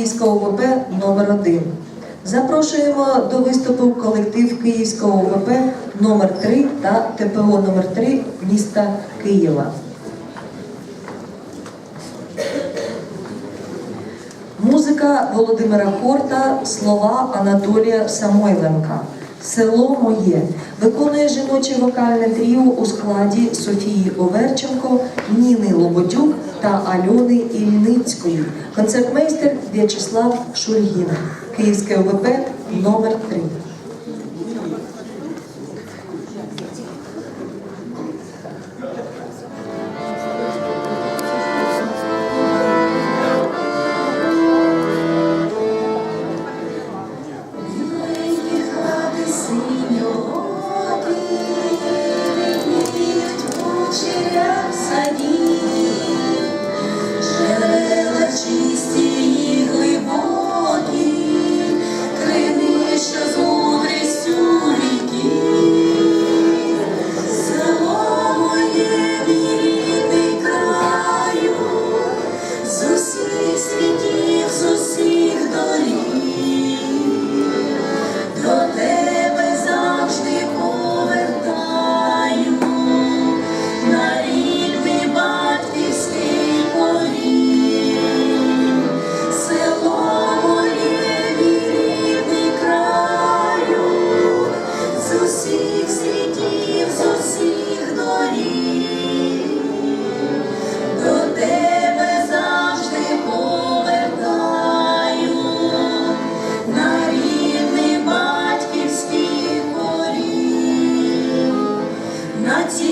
Київського ОВП номер 1 Запрошуємо до виступу колектив Київського ОВП номер 3 та ТПО номер 3 міста Києва. Музика Володимира Хорта, слова Анатолія Самойленка. Село моє виконує жіноче вокальне тріо у складі Софії Оверченко, Ніни Лободюк та Альони Ільницької. Концертмейстер В'ячеслав Шульгін. Київське ОВП номер 3 на ці